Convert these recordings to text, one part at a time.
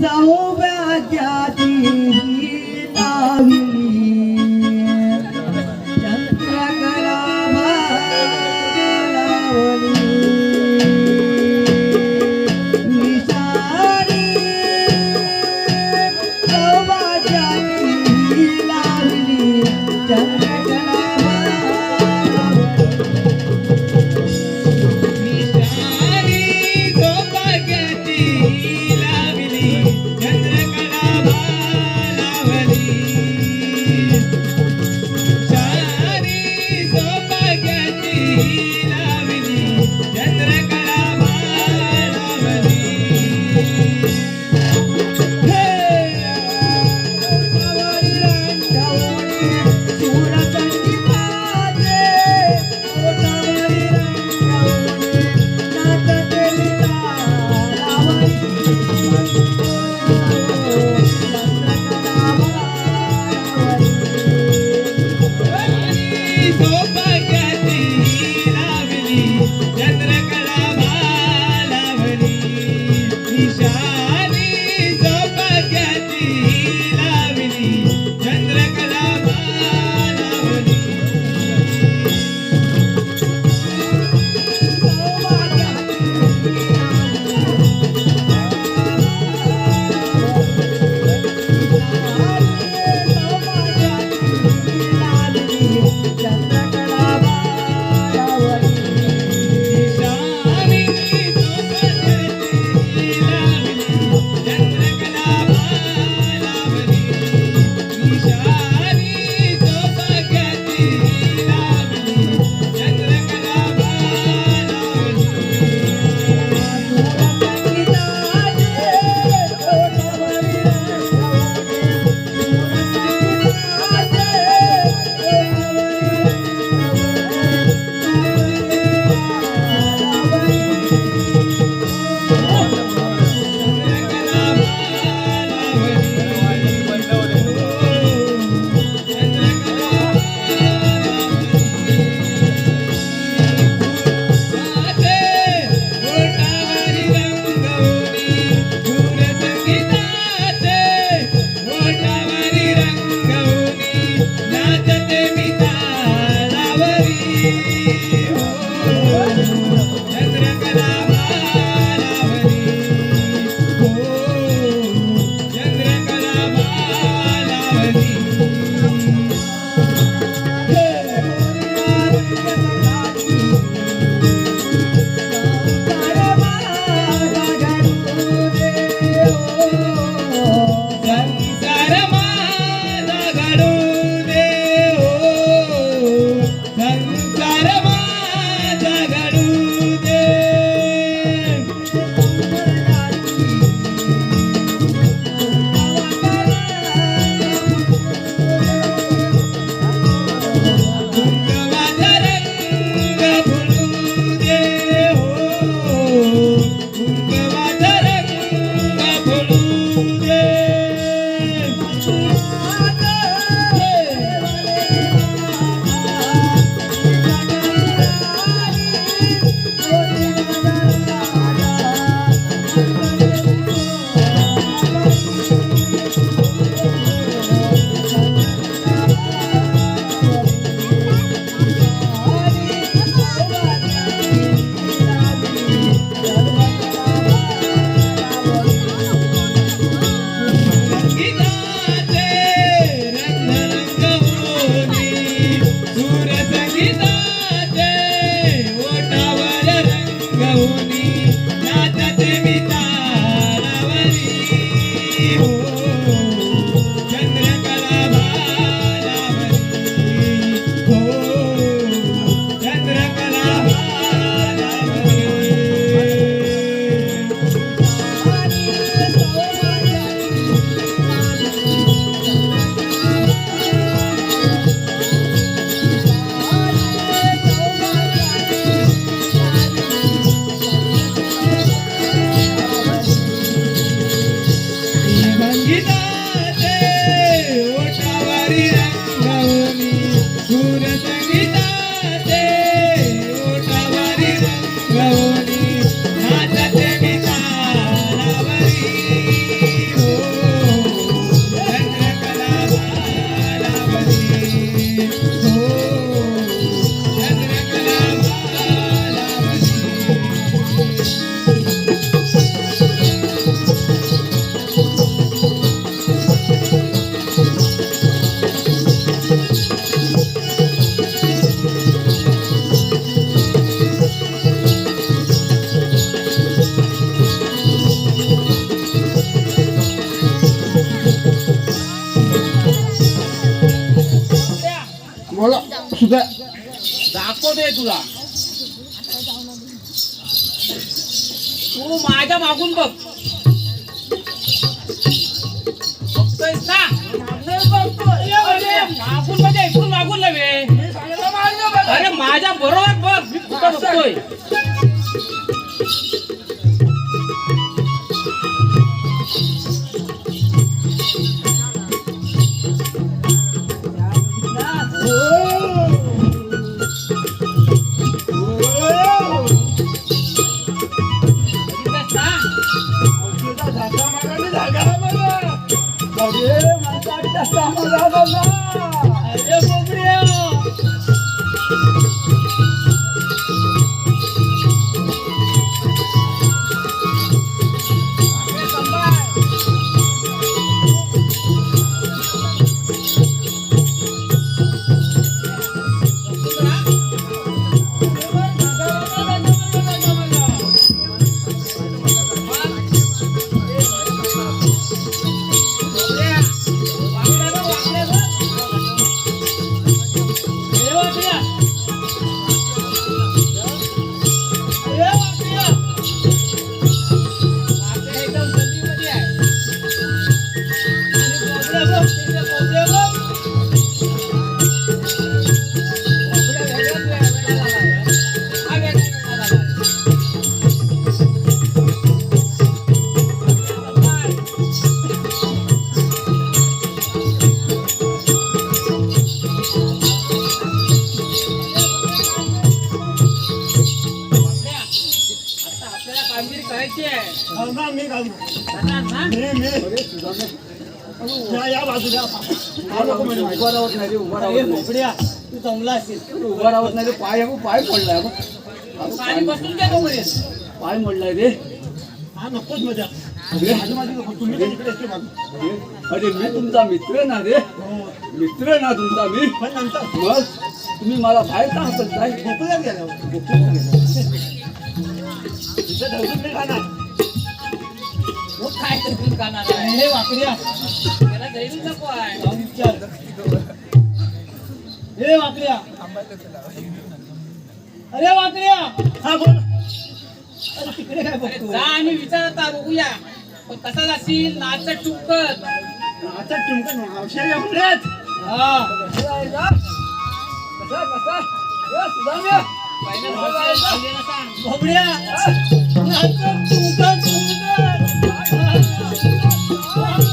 So तुला. तू माझ्या मागून बघ. बघतोयस ना? मागून म्हणजे इकडून मागून नव्हे. अरे माझ्या बरोबर बघ. मी कुठं बघतोय? अरे उभा राहत नाही रे, उभा राहत नाही. तू जमला असेल उभा राहत नाही रे, पाय पाय पडलाय बघ. पाणी बसून द्या पाय मोडलाय रे हा नकोच मजा अरे नको तुम्ही इकडे अरे मी तुमचा मित्र ना रे हो. मित्र ना तुमचा मी पण नंतर मग तुम्ही मला बाहेर का हकलताय गोकुळात गेल्यावर इथं नाही खाणार काय करतील कानाला हे वाकड्या त्याला दैवी नको आहे जाऊन विचार. हे वाकड्या. अरे वाकड्या. हा बोल. अरे तिकडे काय अरे बघतो जा आणि विचारता बघूया. पण कसा जाशील? नाचत टुकत आता तुमचं मावशी आपल्यात हा. कसा कसा सांग. भोबड्या तुमचं मी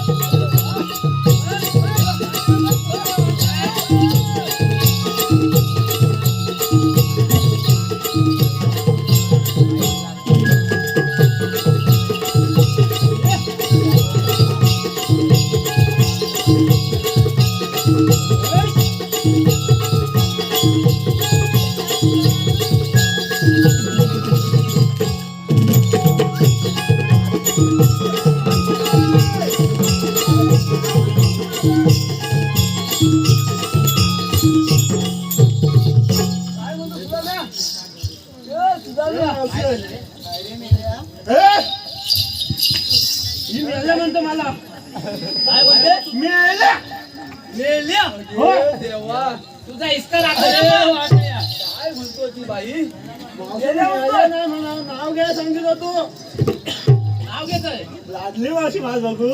लादली मावशी माझ बघू.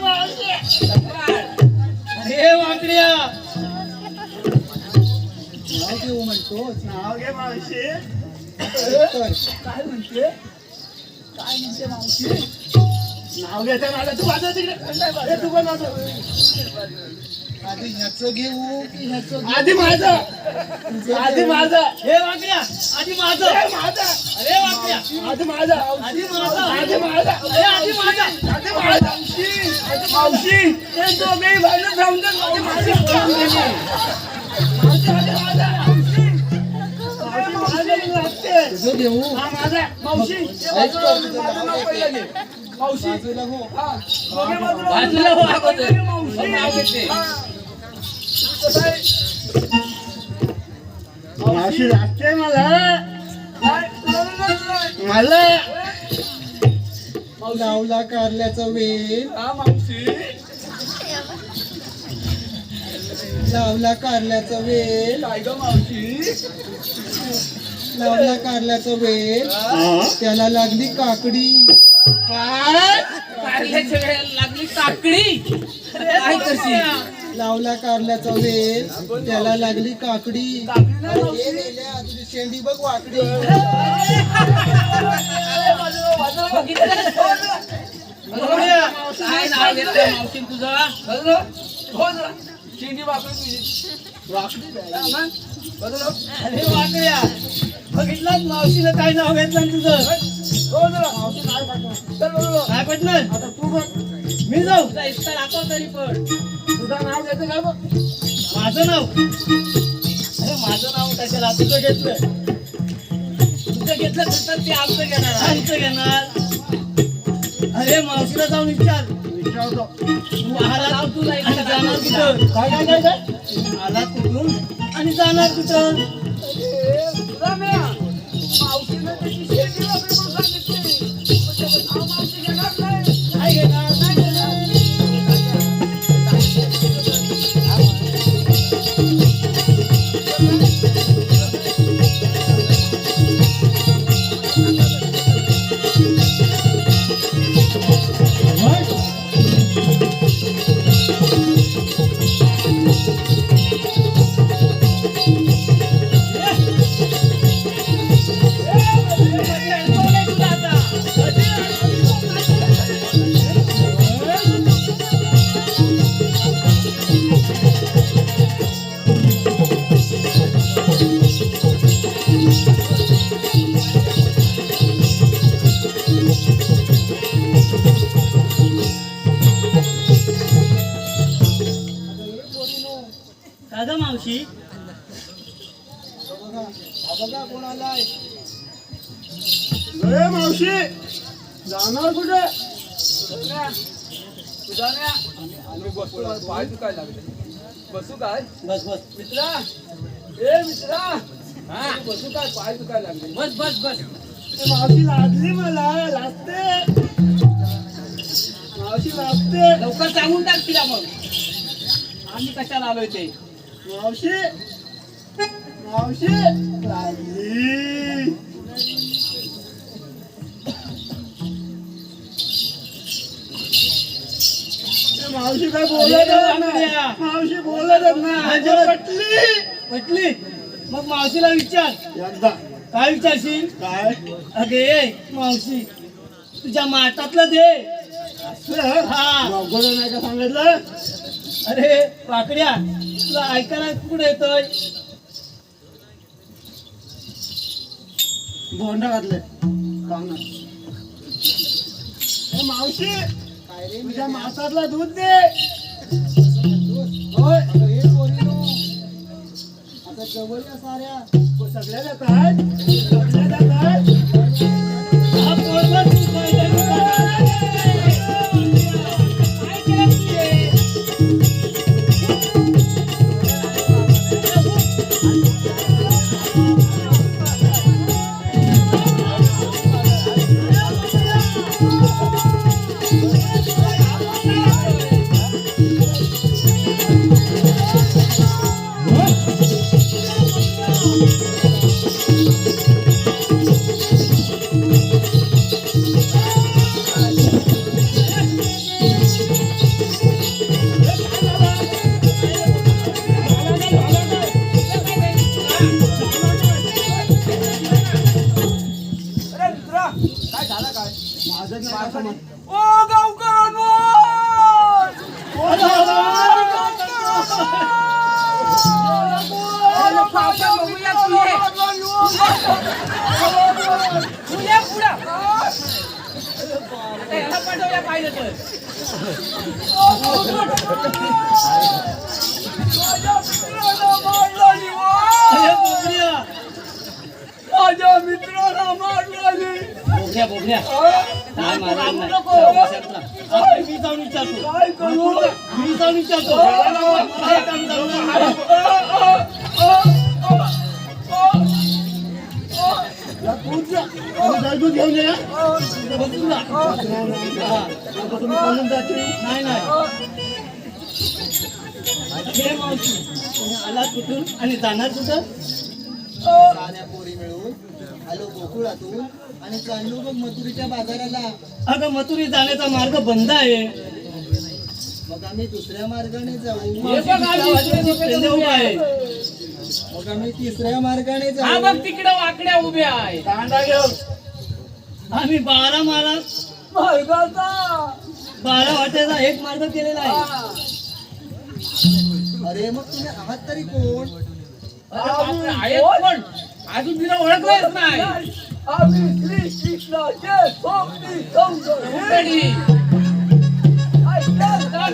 मावशी. अरे वाकड्या. नाव घेऊ म्हणतो. नाव घे मावशी. काय म्हणते? काय म्हणते मावशी? नाव घेता मला तू वाजव तिकडे. ए, तू पण वाजव. आधी ह्याचं घेऊ की ह्याचं आधी माझं आधी माझं हे वाकड्या आधी माझं माझं अरे वाकड्या आधी माझं आधी माझं आधी माझं अरे आधी माझं आधी माझं आधी मावशी ते दोघेही भांडण दे आधी माझी मावशी आधी माझं आधी माझं लागते देऊ हा माझा मावशी ते बाजूला माझं नाव पहिलं घे. मावशी हा. दोघे बाजूला बाजूला हो अगोदर. मावशी. हा. मावशी लागते मला. मला. गावला कारल्याचं वेल मावशी. लावला कारल्याचा वेल काय ग मावशी? लावला कारल्याचा वेल हा? त्याला लागली काकडी. काय कारल्याच्या वेळेला लागली काकडी. काय करशील? लावला कारल्याचा वेल. त्याला लागली काकडी. तुझी शेंडी बघ वाकडी. काय नाव घेतलं मावशीन तुझं? बदल हो जरा शेंडी तुझी. वाकडी काय मग? बदल हो. अरे वाकड्या बघितलं मावशीला काय नाव घेतलं ना तुझं? काय पाठव आता तू बघ मी जाऊ तुझा दाखव तरी पण तुझं नाव घेतं काय बघ माझं नाव अरे माझं नाव कशाला तुझं घेतलं तुझं घेतलं तर ते आमचं घेणार आमचं घेणार अरे मावशीला जाऊन विचार विचारतो तू आला नाव तुला जाणार कुठं आला कुठून? आणि जाणार कुठं बघा कोण आलाय अरे मावशी जाणार कुठे? पाय दुखायला लागले बसू काय बस. बस मित्रा ए मित्रा. हा. बसू काय पाय दुखायला लागले. बस बस बस. मावशी लाजली मला लाजते मावशी लाजते लवकर सांगून टाक तिला मग. आम्ही कशाला आलोय ते? मावशी मावशी लाजली मावशी काय बोलत ना मावशी बोलत ना पटली पटली मग मावशीला विचार एकदा काय विचारशील काय अगे मावशी तुझ्या माटातलं दे हा नाही का सांगितलं अरे पाकड्या तुला ऐकायला कुठे येतोय? बोंडा घातले मावशी तुझ्या मासातला दूध दे. होय. आता जवळच्या साऱ्या सगळ्या जातात सगळ्या जातात बोबड्या बोबड्या काय तू मारलं रागू नाही. नको. चल, विचार तुला. आता मी जाऊन विचारतो करू मी जाऊन विचारतो मला हे काम जमणार नाही. दूध घेऊन ये बघून जा. हा. नाही नाही हे मावशी तुम्ही आलात कुठून आणि जाणार कुठं साऱ्या पोरी मिळून आलो गोकुळातून आणि चाललो बघ मथुरीच्या बाजाराला अगं मथुरी जाण्याचा मार्ग बंद आहे. मग आम्ही दुसऱ्या मार्गाने जाऊ. हे बघ आम्ही इकडे तिकडे उभे आहे. मग आम्ही तिसऱ्या मार्गाने हा जाऊ बघ तिकडे वाकड्या उभ्या आहे. घेऊन. आम्ही बारा मार्ग मार्गाचा. बारा वाट्याचा एक मार्ग केलेला आहे. अरे मग तुम्ही आहात तरी कोण? अरे बापरे, आहेत कोण? अजून तिला ओळखलंच नाही. आम्ही श्री कृष्णाचे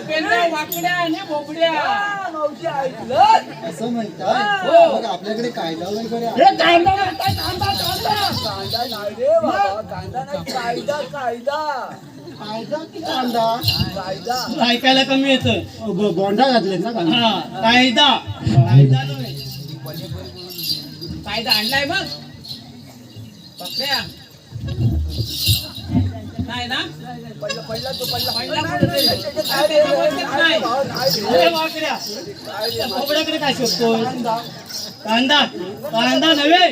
पेंड्या, वाकड्या आणि बोबड्या मावशी ऐकलं असं म्हणताय हो. मग आपल्याकडे कायदा वगैरे आहे. हे कांदा म्हणताय, कांदा कांदा? कांदा नाही रे बाबा कांदा नाही कायदा कायदा. कायदा की कांदा? कायदा. ऐकायला कमी येतं. गोंडा घातलेत ना कांदा. हा कायदा. कायदा नव्हे कायदा आणलाय बघ. पकड्या. नाही ना? पडला पडला तो पडला पडला? कोबड्याकडे काय शोधतो कांदा. कांदा नव्हे?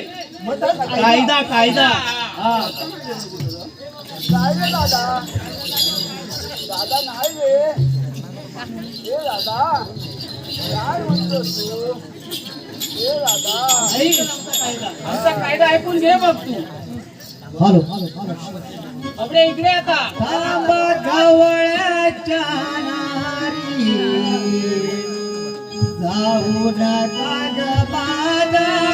कायदा कायदा. हा. दादा दादा नाही रे दादा काय म्हणतोस तू दादा कायदा आमचा कायदा ऐकून घे बघ तू. हॅलो. आपल्या इकडे आता. थांब गवळ्याच्या नारी. जाऊ नका ग